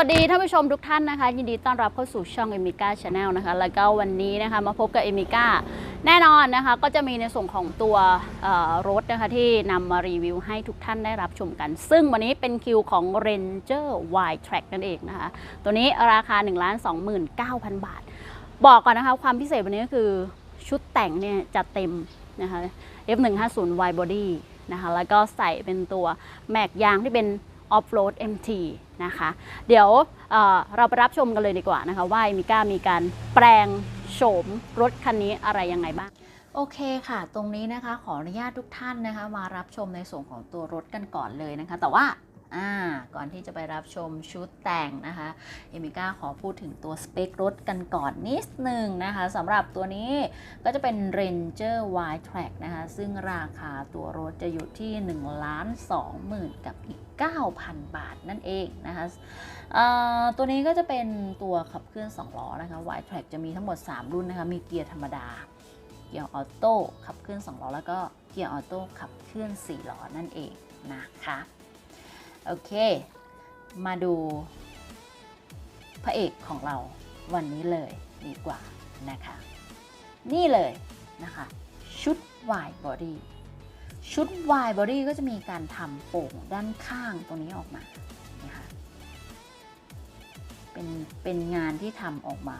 วัสดีท่านผู้ชมทุกท่านนะคะ ยินดีต้อนรับเข้าสู่ช่องเอมิก้าชาแนลนะคะ แล้วก็วันนี้นะคะมาพบกับเอมิก้าแน่นอนนะคะ ก็จะมีในส่วนของตัวรถนะคะที่นำมารีวิวให้ทุกท่านได้รับชมกัน ซึ่งวันนี้เป็นคิวของ Ranger Y Track นั่นเองนะคะ ตัวนี้ราคา 1 2 9 0 0 0 บาท บอกก่อนนะคะ ความพิเศษวันนี้ก็คือชุดแต่งเนี่ยจัดเต็มนะคะ F150 Y Body นะคะแล้วก็ใส่เป็นตัวแม็กยางที่เป็น Off-Road MT นะคะ เดี๋ยวเเราไปรับชมกันเลยดีกว่านะคะ ว่ามิก้ามีการแปลงโฉมรถคันนี้อะไรยังไงบ้างโอเคค่ะ ตรงนี้นะคะขออนุญาตทุกท่านนะคะ มารับชมในส่วนของตัวรถกันก่อนเลยนะคะ แต่ว่าอ่าก่อนที่จะไปรับชมชุดแต่งนะคะ เอมิก้าขอพูดถึงตัวสเปครถกันก่อนนิดนึงนะคะสำหรับตัวนี้ก็จะเป็น Ranger Y Track นะคะ ซึ่งราคาตัวรถจะอยู่ที่1ล้าน2หมื่นกับอีก 9,000 บาทนั่นเองนะคะตัวนี้ก็จะเป็นตัวขับเคลื่อน 2 ล้อนะคะ Y Track จะมีทั้งหมด 3 รุ่นนะคะ มีเกียร์ธรรมดา เกียร์ออโต้ขับเคลื่อน 2 ล้อ แล้วก็เกียร์ออโต้ขับเคลื่อน 4 ล้อนั่นเองนะคะ โอเค มาดูพระเอกของเราวันนี้เลยดีกว่านะคะ นี่เลยนะคะ ชุด Y Body ชุด Y Body ก็จะมีการทำโป่งด้านข้างตรงนี้ออกมานะคะเป็นเป็นงานที่ทำออกมา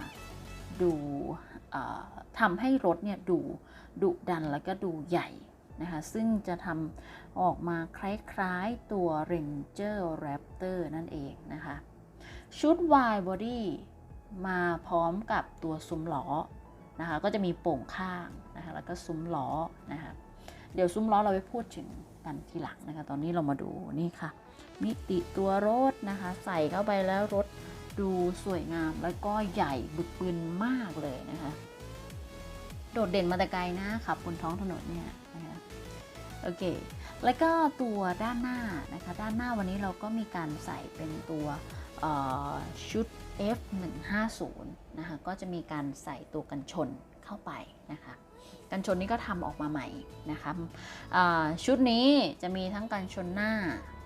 ดูทำให้รถเนี่ยดูดุดันแล้วก็ดูใหญ่นะคะซึ่งจะทำออกมาคล้ายๆตัว Ranger Raptor นั่นเองนะคะชุด Y Body มาพร้อมกับตัวซุ้มล้อนะคะก็จะมีโป่งข้างนะคะแล้วก็ซุ้มล้อนะคะ เดี๋ยวซุ้มล้อเราไปพูดถึงกันทีหลังนะคะ ตอนนี้เรามาดูนี่ค่ะ มิติตัวรถนะคะ ใส่เข้าไปแล้วรถดูสวยงามแล้วก็ใหญ่บึกบึนมากเลยนะคะ โดดเด่นมาแต่ไกลนะขับบนท้องถนนเนี่ยนะคะโอเค แล้วก็ตัวด้านหน้านะคะ ด้านหน้าวันนี้เราก็มีการใส่เป็นตัวเอ่อชุด F150 นะคะ ก็จะมีการใส่ตัวกันชนเข้าไปนะคะ กันชนนี้ก็ทำออกมาใหม่นะคะชุดนี้จะมีทั้งกันชนหน้า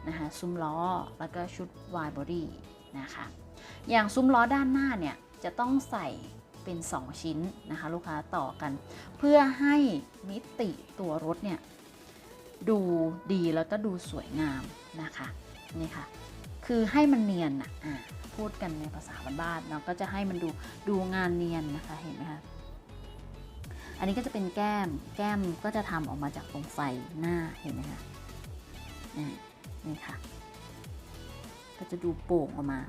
นะคะซุ้มล้อแล้วก็ชุด Y body นะคะอย่างซุ้มล้อด้านหน้าเนี่ยจะต้องใส่เป็น 2 ชิ้นนะคะลูกค้าต่อกัน เพื่อให้มิติตัวรถเนี่ยดูดีแล้วก็ดูสวยงามนะคะนี่ค่ะคือให้มันเนียนอะพูดกันในภาษาบ้านๆเนาะก็จะให้มันดูดูงานเนียนนะคะเห็นไหมคะ อันนี้ก็จะเป็นแก้ม แก้มก็จะทำออกมาจากตรงไฟหน้าเห็นไหมคะนี่ค่ะ ก็จะดูโป่งออกมา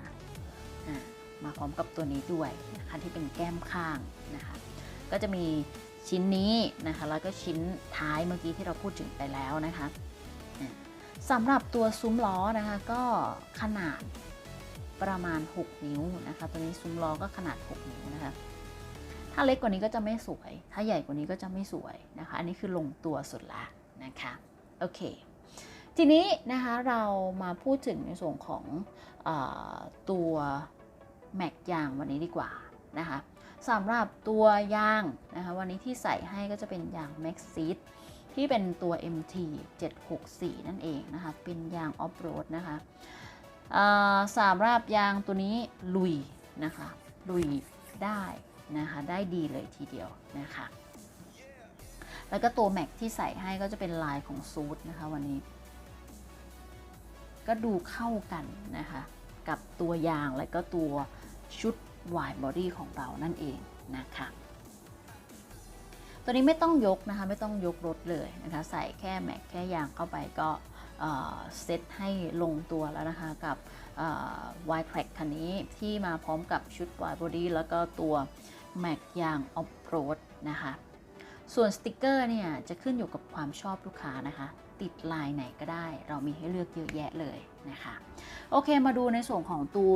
มาพร้อมกับตัวนี้ด้วยนะคะที่เป็นแก้มข้างนะคะ ก็จะมีชิ้นนี้นะคะแล้วก็ชิ้นท้ายเมื่อกี้ที่เราพูดถึงไปแล้วนะคะสำหรับตัวซุ้มล้อนะคะก็ขนาดประมาณ 6 นิ้วนะคะ ตัวนี้ซุ้มล้อก็ขนาด 6 นิ้วนะคะ ถ้าเล็กกว่านี้ก็จะไม่สวย ถ้าใหญ่กว่านี้ก็จะไม่สวยนะคะ อันนี้คือลงตัวสุดละนะคะ โอเค ทีนี้นะคะเรามาพูดถึงในส่วนของอตัวแม็กยางวันนี้ดีกว่านะคะสำหรับตัวยางนะคะวันนี้ที่ใส่ให้ก็จะเป็นยาง Max Seed ที่เป็นตัว MT 764 นั่นเองนะคะ เป็นยางออฟโรดนะคะสำหรับยางตัวนี้ลุยนะคะ ลุยได้ นะคะได้ดีเลยทีเดียวนะคะ แล้วก็ตัวแม็กที่ใส่ให้ก็จะเป็นลายของซูดนะคะวันนี้ ก็ดูเข้ากันนะคะ กับตัวยางและก็ตัวชุด wide body ของเรานั่นเองนะคะตัวนี้ไม่ต้องยกนะคะ ไม่ต้องยกรถเลยนะคะ ใส่แค่แม็กแค่ยางเข้าไปก็ เซตให้ลงตัวแล้วนะคะกับเอ่อ wide track คันนี้ที่มาพร้อมกับชุด wide body แล้วก็ตัวแม็กยาง off road นะคะ ส่วนสติกเกอร์เนี่ยจะขึ้นอยู่กับความชอบลูกค้านะคะ ติดลายไหนก็ได้ เรามีให้เลือกเยอะแยะเลยนะคะ โอเคมาดูในส่วนของตัว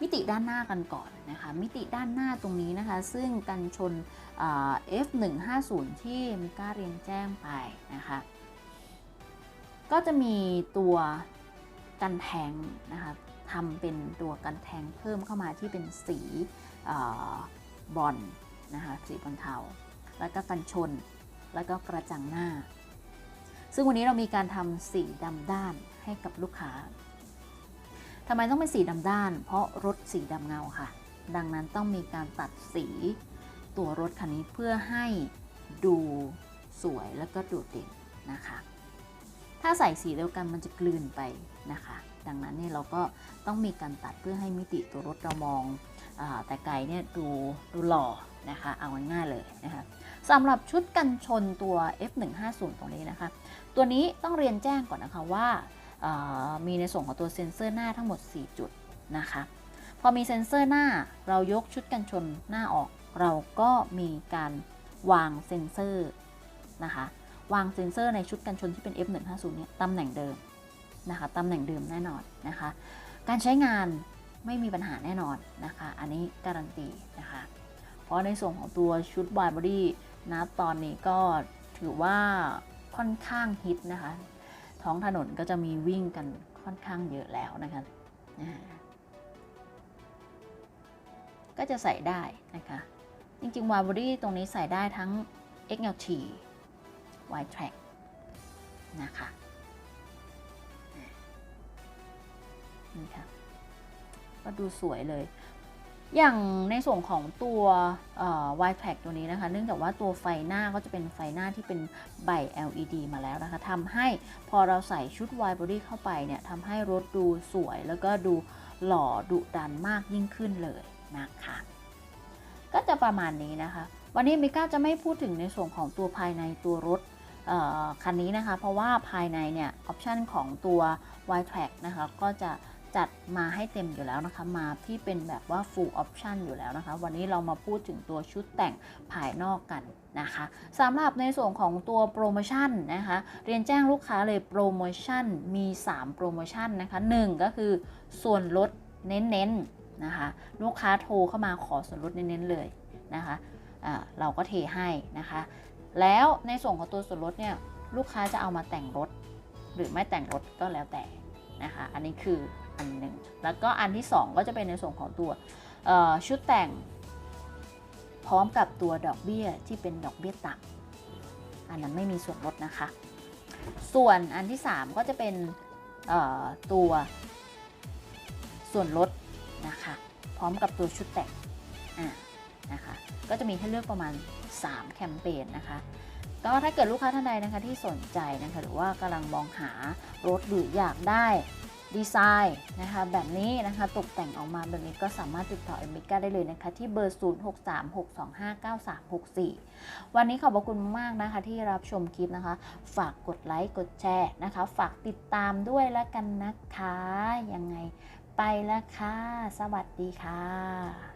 มิติด้านหน้ากันก่อนนะคะ มิติด้านหน้าตรงนี้นะคะ ซึ่งกันชนอ่า F150 ที่มิก้าเรียนแจ้งไปนะคะ ก็จะมีตัวกันแทงนะคะทำเป็นตัวกันแทงเพิ่มเข้ามาที่เป็นสีอาบอลนะคะสีบอลเทา แล้วก็กันชน แล้วก็กระจังหน้า ซึ่งวันนี้เรามีการทำสีดำด้านให้กับลูกค้าทำไมต้องเป็นสีดำด้าน เพราะรถสีดำเงาค่ะ ดังนั้นต้องมีการตัดสีตัวรถคันนี้เพื่อให้ดูสวยแล้วก็โดดเด่นนะคะ ถ้าใส่สีเดียวกันมันจะกลืนไปนะคะ ดังนั้นเนี่ยเราก็ต้องมีการตัดเพื่อให้มิติตัวรถเรามองอแต่ไกลเนี่ยดูดูหล่อนะคะ เอาง่ายๆเลยนะคะสำหรับชุดกันชนตัว F150 ตรงนี้นะคะ ตัวนี้ต้องเรียนแจ้งก่อนนะคะว่าอ่ามีในส่วนของตัวเซ็นเซอร์หน้าทั้งหมด 4 จุดนะคะพอมีเซ็นเซอร์หน้าเรายกชุดกันชนหน้าออก เราก็มีการวางเซ็นเซอร์นะคะ วางเซ็นเซอร์ในชุดกันชนที่เป็น F150 เนี่ยตำแหน่งเดิมนะคะตำแหน่งเดิมแน่นอนนะคะ การใช้งานไม่มีปัญหาแน่นอนนะคะ อันนี้การันตีนะคะ เพราะในส่วนของตัวชุดบายบอดี้นะตอนนี้ก็ถือว่าค่อนข้างฮิตนะคะ ท้องถนนก็จะมีวิ่งกันค่อนข้างเยอะแล้วนะคะก็จะใส่ได้นะคะ จริงๆวายบอดี้ตรงนี้ใส่ได้ทั้ง XLT Y track นะคะนี่ค่ะก็ดูสวยเลย อย่างในส่วนของตัวเอ่อ Y track ตัวนี้นะคะ เนื่องจากว่าตัวไฟหน้าก็จะเป็นไฟหน้าที่เป็นใบ LED มาแล้วนะคะทำให้พอเราใส่ชุด Y body เข้าไปเนี่ยทำให้รถดูสวยแล้วก็ดูหล่อดุดันมากยิ่งขึ้นเลยนะคะก็จะประมาณนี้นะคะ วันนี้มิก้าจะไม่พูดถึงในส่วนของตัวภายในตัวรถ คันนี้นะคะ เพราะว่าภายในเนี่ยออปชันของตัว Y track นะคะก็จะจัดมาให้เต็มอยู่แล้วนะคะ มาที่เป็นแบบว่า full option อยู่แล้วนะคะ วันนี้เรามาพูดถึงตัวชุดแต่งภายนอกกันนะคะสำหรับในส่วนของตัวโปรโมชั่นนะคะ เรียนแจ้งลูกค้าเลยโปรโมชั่นมี 3 โปรโมชั่นนะคะ 1 ก็คือส่วนลดเน้นๆนะคะ ลูกค้าโทรเข้ามาขอส่วนลดเน้นๆเลยนะคะเราก็เทให้นะคะ แล้วในส่วนของตัวส่วนลดเนี่ยลูกค้าจะเอามาแต่งรถ หรือไม่แต่งรถก็แล้วแต่นะคะอันนี้คืออันหนึ่งแล้วก็อันที่ 2 ก็จะเป็นในส่วนของตัวชุดแต่ง พร้อมกับตัวดอกเบี้ยที่เป็นดอกเบี้ยต่ำอันนั้นไม่มีส่วนลดนะคะ ส่วนอันที่ 3 ก็จะเป็นตัวส่วนลดนะคะพร้อมกับตัวชุดแต่งอ่า นะคะ ก็จะมีให้เลือกประมาณ 3 แคมเปญนะคะ ก็ถ้าเกิดลูกค้าท่านใดนะคะที่สนใจนะคะหรือว่ากำลังมองหารถหรืออยากได้ดีไซน์นะคะแบบนี้นะคะตกแต่งออกมาแบบนี้ก็สามารถติดต่อเอมิก้าได้เลยนะคะ ที่เบอร์ 0636259364 วันนี้ขอบพระคุณมากนะคะที่รับชมคลิปนะคะ ฝากกดไลค์ กดแชร์นะคะ ฝากติดตามด้วยแล้วกันนะคะ ยังไงไปแล้วค่ะ สวัสดีค่ะ